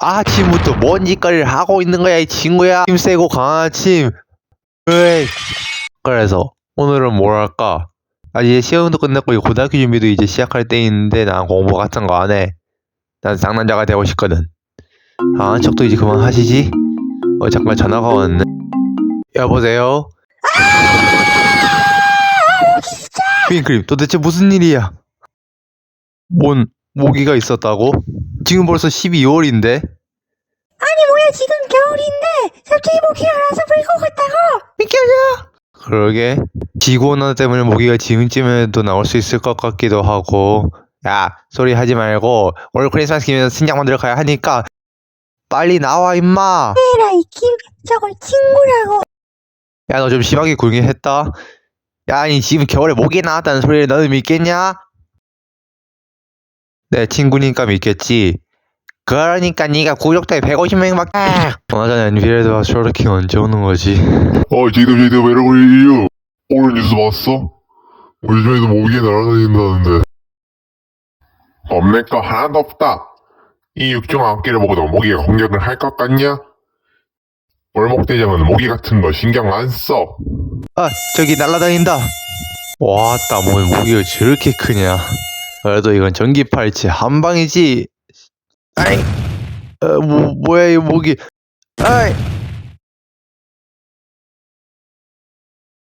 아침부터 뭔 짓거리를 하고 있는 거야 이 친구야? 힘 세고 강한 아침. 으이. 그래서 오늘은 뭘 할까? 아 이제 시험도 끝났고 고등학교 준비도 이제 시작할 때인데 난 공부 같은 거 안 해 난 상남자가 되고 싶거든. 강한 척도 이제 그만 하시지. 어 잠깐 전화가 왔네. 여보세요? 윙크림 도대체 무슨 일이야? 뭔 모기가 있었다고? 지금 벌써 12월인데? 아니 뭐야 지금 겨울인데 갑자기 모기가 나서 불것 같다고 믿겨져? 그러게 지구온난화 때문에 모기가 지금쯤에도 나올 수 있을 것 같기도 하고 야 소리 하지 말고 오늘 크리스마스 기념 신작 만들어 가야 하니까 빨리 나와 임마 에라 이김 저걸 친구라고 야 너 좀 심하게 굴긴 했다 야 아니 지금 겨울에 모기 나왔다는 소리를 너는 믿겠냐? 내 친구니까 믿겠지 그러니까 네가 구독자에 150명밖에 맞아 엔비레드 아스트로킹 언제 오는 거지 어, 제이도 제이도 이러고 얘기해요. 오늘 뉴스 봤어? 요즘에도 모기가 날아다닌다는데. 없는 거 하나도 없다. 이 육종 악기를 보고도 모기가 공격을 할 것 같냐? 월목대장은 모기 같은 거 신경 안 써. 아 저기 날아다닌다 와따 뭐 모기가 저렇게 크냐 그래도 이건 전기 팔찌 한 방이지. 아이 어, 뭐, 뭐야 이 모기 아이